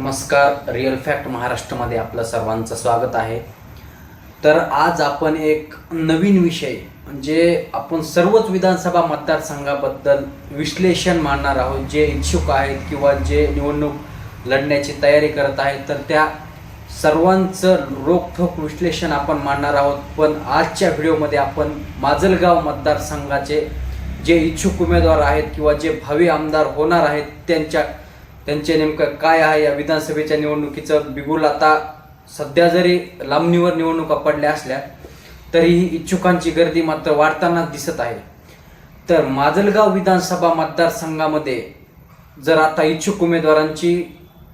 नमस्कार real fact महाराष्ट्रामध्ये आपलं सर्वांचं स्वागत आहे. तर आज आपण एक नवीन विषय म्हणजे आपण सर्वच विधानसभा मतदारसंघाबद्दल विश्लेषण मांडणार आहोत. जे इच्छुक आहेत किंवा जे निवडणूक लढण्याची तयारी करत आहेत तर त्या सर्वांचं रोखोक विश्लेषण आपण मांडणार आहोत. पण आजच्या व्हिडिओमध्ये आपण माजलगाव मतदारसंघाचे जे इच्छुक उमेदवार आहेत किंवा जे भावी आमदार होणार आहेत त्यांच्या त्यांचे नेमकं काय आहे या विधानसभेच्या निवडणुकीचं? बिगुल आता सध्या जरी लांबणीवर निवडणुका पडल्या असल्या तरीही इच्छुकांची गर्दी मात्र वाढताना दिसत आहे. तर माजलगाव विधानसभा मतदारसंघामध्ये जर आता इच्छुक उमेदवारांची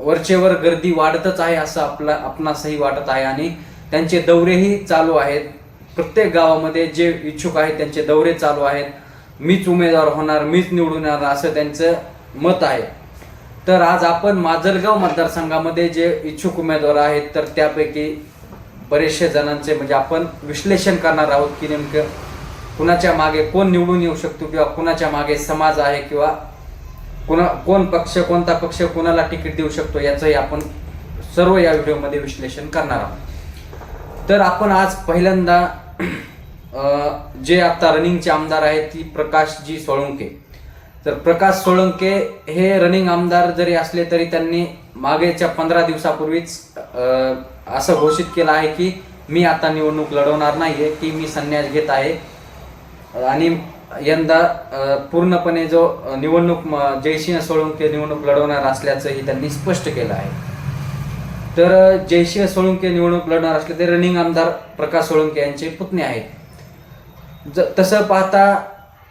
वरचेवर गर्दी वाढतच आहे असं आपला आपणासही वाटत आहे आणि त्यांचे दौरेही चालू आहेत. प्रत्येक गावामध्ये जे इच्छुक आहेत त्यांचे दौरे चालू आहेत. मीच उमेदवार होणार मीच निवडून येणार असं त्यांचं मत आहे. तर आज आपण माजलगाव मतदारसंघामध्ये जे इच्छुक उमेदवार आहेत तर त्यापैकी बरेचशे जणांचे म्हणजे आपण विश्लेषण करणार आहोत की नेमकं कुणाच्या मागे कोण निवडून येऊ शकतो किंवा कुणाच्या मागे समाज आहे किंवा कुणा कोण पक्ष कोणता पक्ष कोणाला तिकीट देऊ शकतो याचंही आपण सर्व या व्हिडिओमध्ये विश्लेषण करणार आहोत. तर आपण आज पहिल्यांदा जे आता रनिंगचे आमदार आहेत ती प्रकाशजी सोळंके. तर प्रकाश सोळंके हे रनिंग आमदार जरी असले तरी त्यांनी मागेच्या पंधरा दिवसापूर्वीच असं घोषित केलं आहे की मी आता निवडणूक लढवणार नाही आहे की मी संन्यास घेत आहे. आणि यंदा पूर्णपणे जो निवडणूक जयसिंह सोळंके निवडणूक लढवणार असल्याचंही त्यांनी स्पष्ट केलं आहे. तर जयसिंह सोळंके निवडणूक लढणार असले ते रनिंग आमदार प्रकाश सोळंके यांचे पुतणे आहेत. ज तसं पाहता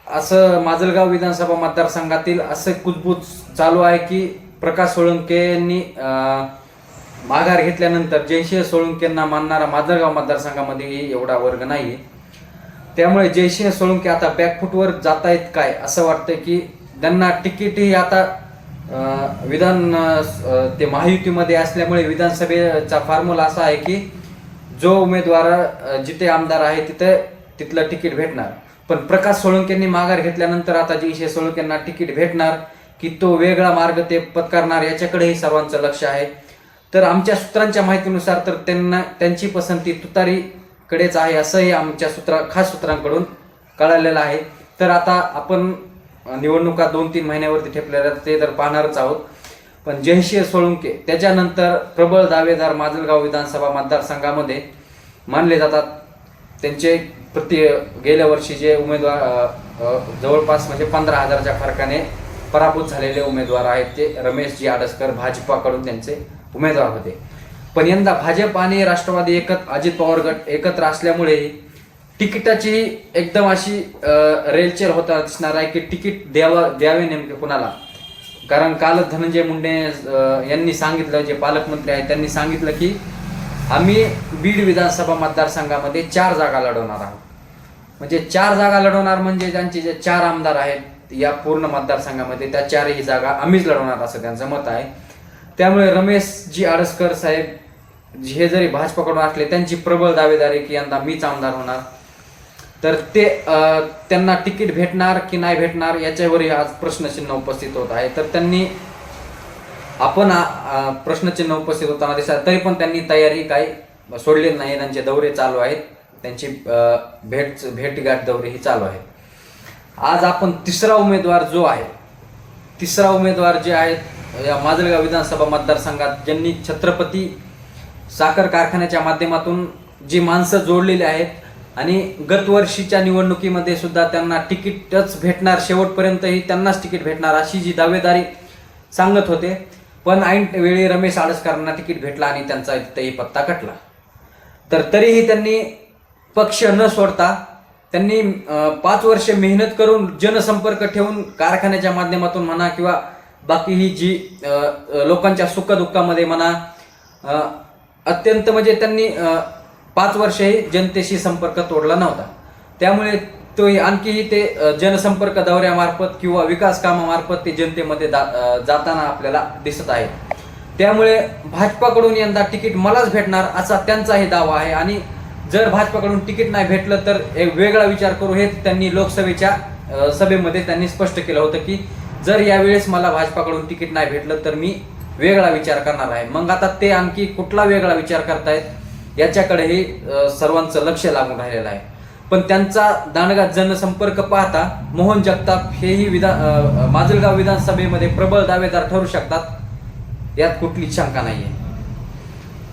असं माजलगाव विधानसभा मतदारसंघातील असं कुजबूज चालू आहे की प्रकाश सोळंके यांनी माघार घेतल्यानंतर जयसिंह सोळंकेंना मानणारा माजलगाव मतदारसंघामध्येही एवढा वर्ग नाही त्यामुळे जयसिंह सोळंके आता बॅकफुटवर जात आहेत काय असं वाटतं की त्यांना तिकीटही आता विधान ते महायुतीमध्ये असल्यामुळे विधानसभेचा फॉर्म्युला असा आहे की जो उमेदवार जिथे आमदार आहे तिथे तिथलं तिकीट भेटणार. पण प्रकाश सोळंकेंनी माघार घेतल्यानंतर आता जयसिंह सोळंकेंना तिकीट भेटणार की तो वेगळा मार्ग ते पत्कारणार याच्याकडेही सर्वांचं लक्ष आहे. तर आमच्या सूत्रांच्या माहितीनुसार तर त्यांना त्यांची पसंती तुतारीकडेच आहे असंही आमच्या सूत्रा खास सूत्रांकडून कळालेलं आहे. तर आता आपण निवडणुका दोन तीन महिन्यावरती ठेपलेल्या ते तर पाहणारच आहोत. पण जयसिंह सोळुंके त्याच्यानंतर प्रबळ दावेदार माजलगाव विधानसभा मतदारसंघामध्ये मानले जातात. त्यांचे प्रति गेल्या वर्षी जे उमेदवार जवळपास म्हणजे पंधरा हजाराच्या फरकाने पराभूत झालेले उमेदवार आहेत ते रमेशजी आडसकर भाजपाकडून त्यांचे उमेदवार होते. पण यंदा भाजप आणि राष्ट्रवादी एकत्र अजित पवार गट एकत्र असल्यामुळे तिकिटाची एकदम अशी रेलचेर रेलचेल होता दिसणार आहे की तिकीट द्यावं द्यावे नेमके कुणाला? कारण काल धनंजय मुंडे यांनी सांगितलं जे पालकमंत्री आहेत त्यांनी सांगितलं की आम्ही बीड विधानसभा मतदारसंघामध्ये चार जागा लढवणार आहोत. म्हणजे चार जागा लढवणार म्हणजे त्यांचे जे चार आमदार आहेत या पूर्ण मतदारसंघामध्ये त्या चारही जागा आम्हीच लढवणार असं त्यांचं मत आहे. त्यामुळे रमेशजी आडसकर साहेब हे जरी भाजपाकडून असले त्यांची प्रबळ दावेदारी की यंदा मीच आमदार होणार. तर ते त्यांना तिकीट भेटणार की नाही भेटणार याच्यावरही आज प्रश्नचिन्ह उपस्थित होत आहे. तर त्यांनी आपण प्रश्नचिन्ह उपस्थित होताना दिसत तरी पण त्यांनी तयारी काही सोडलेली नाही. त्यांचे दौरे चालू आहेत. त्यांची भेट भेटगाठ दौरे ही चालू आहेत. आज आपण तिसरा उमेदवार जो आहे तिसरा उमेदवार जे आहेत या माजलगाव विधानसभा मतदारसंघात ज्यांनी छत्रपती साखर कारखान्याच्या माध्यमातून जी माणसं जोडलेली आहेत आणि गतवर्षीच्या निवडणुकीमध्ये सुद्धा त्यांना तिकीटच भेटणार शेवटपर्यंतही त्यांनाच तिकीट भेटणार अशी जी दावेदारी सांगत होते पण ऐन वेळी रमेश आडसकरांना तिकीट भेटला आणि त्यांचा तिथेही पत्ता कटला. तर तरीही त्यांनी पक्ष न सोडता त्यांनी पाच वर्ष मेहनत करून जनसंपर्क ठेवून कारखान्याच्या माध्यमातून म्हणा किंवा बाकी ही जी लोकांच्या सुखदुःखामध्ये म्हणा अत्यंत म्हणजे त्यांनी पाच वर्षही जनतेशी संपर्क तोडला नव्हता. त्यामुळे तो आणखीही ते जनसंपर्क दौऱ्यामार्फत किंवा विकास कामामार्फत ते जनतेमध्ये जाताना आपल्याला दिसत आहे. त्यामुळे भाजपाकडून यंदा तिकीट मलाच भेटणार असा त्यांचाही दावा आहे. आणि जर भाजपाकडून तिकीट नाही भेटलं तर एक वेगळा विचार करू. हे त्यांनी लोकसभेच्या सभेमध्ये त्यांनी स्पष्ट केलं होतं की जर यावेळेस मला भाजपाकडून तिकीट नाही भेटलं तर मी वेगळा विचार करणार आहे. मग आता ते आणखी कुठला वेगळा विचार करतायत याच्याकडेही सर्वांचं लक्ष लागून राहिलेलं आहे. पण त्यांचा दांडगा जनसंपर्क पाहता मोहन जगताप हेही विधान माजलगाव विधानसभेमध्ये प्रबळ दावेदार ठरू शकतात यात कुठलीच शंका नाहीये.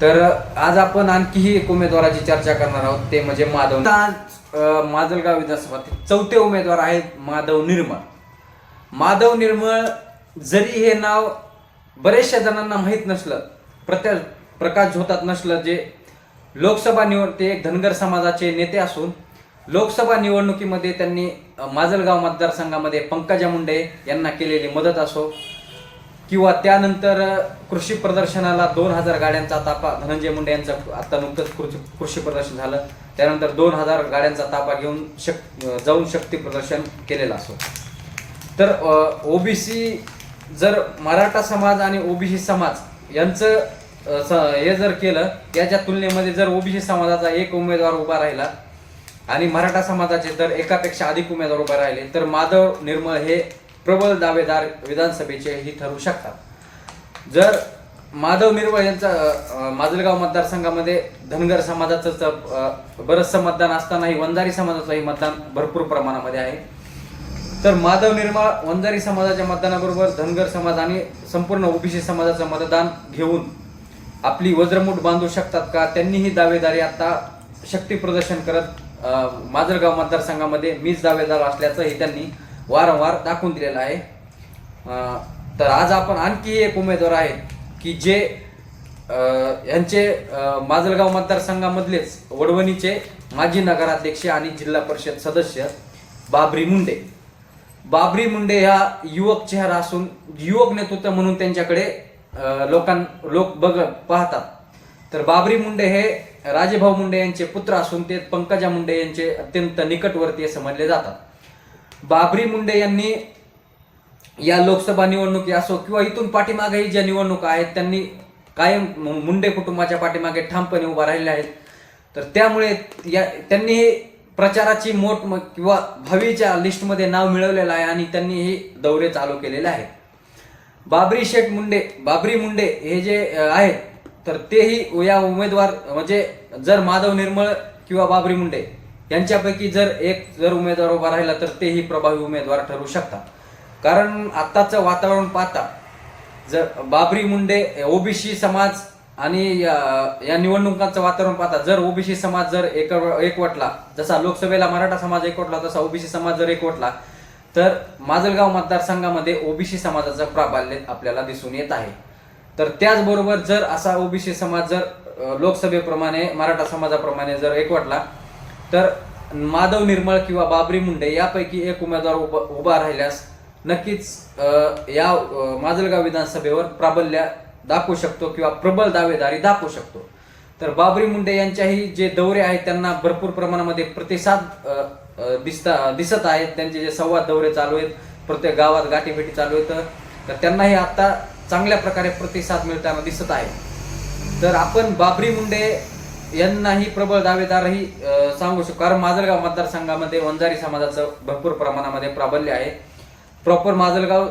तर आज आपण आणखीही एक उमेदवाराची चर्चा करणार आहोत ते म्हणजे माधव. आज माजलगाव विधानसभा चौथे उमेदवार आहेत माधव निर्मळ. माधव निर्मळ जरी हे नाव बरेचशा जणांना माहीत नसलं प्रत्या प्रकाश झोतात नसलं जे लोकसभा निवड ते एक धनगर समाजाचे नेते असून लोकसभा निवडणुकीमध्ये त्यांनी माजलगाव मतदारसंघामध्ये पंकजा मुंडे यांना केलेली मदत असो किंवा त्यानंतर कृषी प्रदर्शनाला दोन हजार गाड्यांचा ताफा धनंजय मुंडे यांचं आता नुकतंच कृषी कृषी प्रदर्शन झालं त्यानंतर दोन हजार गाड्यांचा ताफा घेऊन शक जाऊन शक्ती प्रदर्शन केलेलं असो. तर ओबीसी जर मराठा समाज आणि ओबीसी समाज यांचं स- हे जर केलं याच्या तुलनेमध्ये जर ओबीसी समाजाचा एक उमेदवार उभा राहिला आणि मराठा समाजाचे जर एकापेक्षा अधिक उमेदवार उभे राहिले तर माधव निर्मळ हे प्रबळ दावेदार विधानसभेचे ही ठरू शकतात. जर माधव निर्मळ यांचा माजलगाव मतदारसंघामध्ये धनगर समाजाचं बरंचसं मतदान असतानाही वंजारी समाजाचंही मतदान भरपूर प्रमाणामध्ये आहे. तर माधव निर्मळ वंजारी समाजाच्या मतदानाबरोबर धनगर समाज आणि संपूर्ण ओबीसी समाजाचं मतदान घेऊन आपली वज्रमूठ बांधू शकतात का? त्यांनीही दावेदारी आता शक्ती प्रदर्शन करत माजलगाव मतदारसंघामध्ये मीच दावेदार असल्याचंही त्यांनी वारंवार दाखवून दिलेलं आहे. तर आज आपण आणखी एक उमेदवार आहेत की जे यांचे माजलगाव मतदारसंघामधलेच वडवणीचे माजी नगराध्यक्ष आणि जिल्हा परिषद सदस्य बाबरी मुंडे. बाबरी मुंडे ह्या युवक चेहरा असून युवक नेतृत्व म्हणून त्यांच्याकडे लोकां लोक बघ पाहतात. तर बाबरी मुंडे हे राजेभाऊ मुंडे यांचे पुत्र असून ते पंकजा मुंडे यांचे अत्यंत निकटवर्तीय समजले जातात. बाबरी मुंडे यांनी या लोकसभा निवडणुकी असो किंवा इथून पाठीमागेही ज्या निवडणुका आहेत त्यांनी कायम मुंडे कुटुंबाच्या पाठीमागे ठामपणे उभा राहिले आहेत. तर त्यामुळे या त्यांनी हे प्रचाराची मोठ म- किंवा भावीच्या लिस्टमध्ये नाव मिळवलेलं आहे आणि त्यांनी हे दौरे चालू केलेले आहेत. बाबरी शेठ मुंडे बाबरी मुंडे हे जे आहेत तर तेही या उमेदवार म्हणजे जर माधव निर्मळ किंवा बाबरी मुंडे यांच्यापैकी जर एक जर उमेदवार उभा राहिला तर तेही प्रभावी उमेदवार ठरू शकतात. कारण आत्ताचं वातावरण पाहता जर बाबरी मुंडे ओबीसी समाज आणि या या निवडणुकांचं वातावरण पाहता जर ओबीसी समाज जर एक एकवटला जसा लोकसभेला मराठा समाज एकवटला तसा ओबीसी समाज जर एकवटला तर माजलगाव मतदारसंघामध्ये ओबीसी समाजाचं प्राबल्य आपल्याला दिसून येत आहे. तर त्याचबरोबर जर असा ओबीसी समाज जर लोकसभेप्रमाणे मराठा समाजाप्रमाणे जर एकवटला तर माधव निर्मळ किंवा बाबरी मुंडे यापैकी एक उमेदवार उभा उभा राहिल्यास नक्कीच या माजलगाव विधानसभेवर प्राबल्य दाखवू शकतो किंवा प्रबल दावेदारी दाखवू शकतो. तर बाबरी मुंडे यांच्याही जे दौरे आहेत त्यांना भरपूर प्रमाणामध्ये प्रतिसाद दिसता दिसत आहेत. त्यांचे जे संवाद दौरे चालू आहेत प्रत्येक गावात गाठीभेटी चालू आहेत. तर त्यांनाही आत्ता चांगल्या प्रकारे प्रतिसाद मिळताना दिसत आहे. तर आपण बाबरी मुंडे यांनाही प्रबळ दावेदारही सांगू शकतो. कारण माजलगाव मतदारसंघामध्ये वंजारी समाजाचं भरपूर प्रमाणामध्ये प्राबल्य आहे. प्रॉपर माजलगाव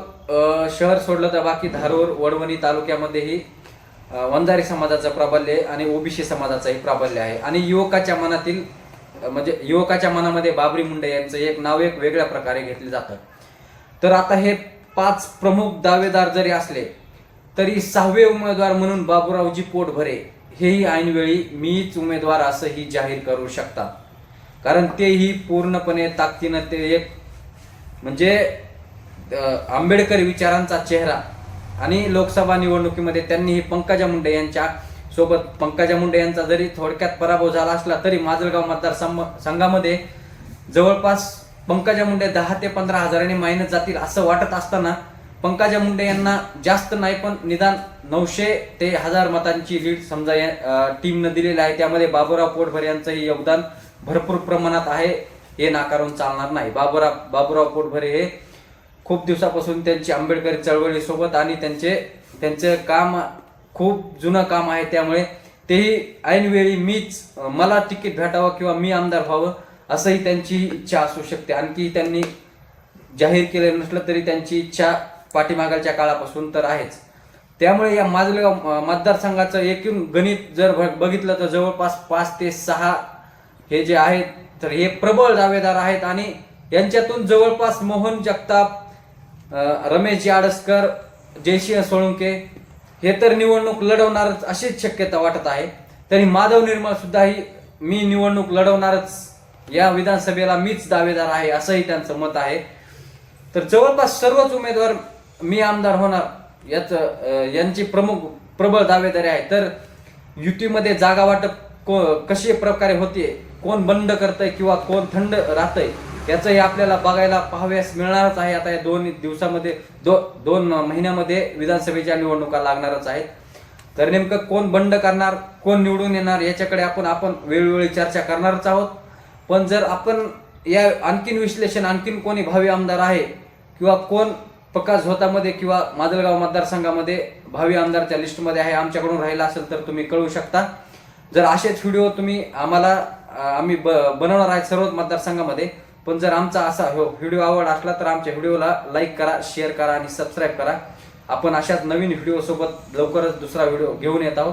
शहर सोडलं तर बाकी धारूर वडवणी तालुक्यामध्येही वंजारी समाजाचं प्राबल्य आणि ओबीसी समाजाचंही प्राबल्य आहे. आणि युवकाच्या मनातील म्हणजे युवकाच्या मनामध्ये बाबरी मुंडे यांचं एक नाव एक वेगळ्या प्रकारे घेतलं जातं. तर आता हे पाच प्रमुख दावेदार जरी असले तरी सहावे उमेदवार म्हणून बाबूरावजी पोटभरे हेही ऐनवेळी मीच उमेदवार असंही जाहीर करू शकतात कारण तेही पूर्णपणे ताकदीनं ते एक म्हणजे आंबेडकर विचारांचा चेहरा. आणि लोकसभा निवडणुकीमध्ये त्यांनीही पंकजा मुंडे यांच्या सोबत पंकजा मुंडे यांचा जरी थोडक्यात पराभव झाला असला तरी माजलगाव मतदार संघामध्ये जवळपास पंकजा मुंडे दहा ते पंधरा हजारांनी मायनस जातील असं वाटत असताना पंकजा मुंडे यांना जास्त नाही पण निदान नऊशे ते हजार मतांची लीड समजा या टीमनं दिलेली आहे. त्यामध्ये बाबुराव पोटभरे यांचंही योगदान भरपूर प्रमाणात आहे. हे नाकारून चालणार नाही. बाबुराव बाबुराव पोटभरे हे खूप दिवसापासून त्यांची आंबेडकरी चळवळीसोबत आणि त्यांचे त्यांचे काम खूप जुनं काम आहे. त्यामुळे तेही ऐनवेळी मीच मला तिकीट भेटावं किंवा मी आमदार व्हावं असंही त्यांची इच्छा असू शकते. आणखी त्यांनी जाहीर केलेलं नसलं तरी त्यांची इच्छा पाठीमागालच्या काळापासून तर आहेच. त्यामुळे या माजलगाव मतदारसंघाचं एकूण गणित जर बघितलं तर जवळपास पाच ते सहा हे जे आहेत तर हे प्रबळ दावेदार आहेत आणि यांच्यातून जवळपास मोहन जगताप रमेश याडसकर जयसिंह सोळुंके हे तर निवडणूक लढवणारच अशीच शक्यता वाटत आहे. तरी माधव निर्मळ सुद्धा ही मी निवडणूक लढवणारच या विधानसभेला मीच दावेदार आहे असंही त्यांचं मत आहे. तर जवळपास सर्वच उमेदवार मी आमदार होणार याच यांची प्रमुख प्रबळ दावेदारी आहे. तर युतीमध्ये जागा वाटप को कशी प्रकारे होते कोण बंड करतंय किंवा कोण थंड राहतंय याचंही आपल्याला बघायला पाहाव्यास मिळणारच आहे. आता या दोन दिवसामध्ये दो दोन महिन्यामध्ये विधानसभेच्या निवडणुका लागणारच आहेत. तर नेमकं कोण बंड करणार कोण निवडून येणार याच्याकडे आपण आपण वेळोवेळी चर्चा करणारच आहोत. पण जर आपण या आणखीन विश्लेषण आणखीन कोणी भावी आमदार आहे किंवा कोण पक्का झोतामध्ये किंवा माजलगाव मतदारसंघामध्ये भावी आमदारच्या लिस्टमध्ये आहे आमच्याकडून राहिला असेल तर तुम्ही कळवू शकता. जर असेच व्हिडिओ तुम्ही आम्हाला आम्ही ब बनवणार आहे सर्वच मतदारसंघामध्ये पण जर आमचा असा हो व्हिडिओ आवड असला तर आमच्या व्हिडिओला लाईक करा शेअर करा आणि सबस्क्राईब करा. आपण अशाच नवीन व्हिडिओसोबत लवकरच दुसरा व्हिडिओ घेऊन येत आहोत.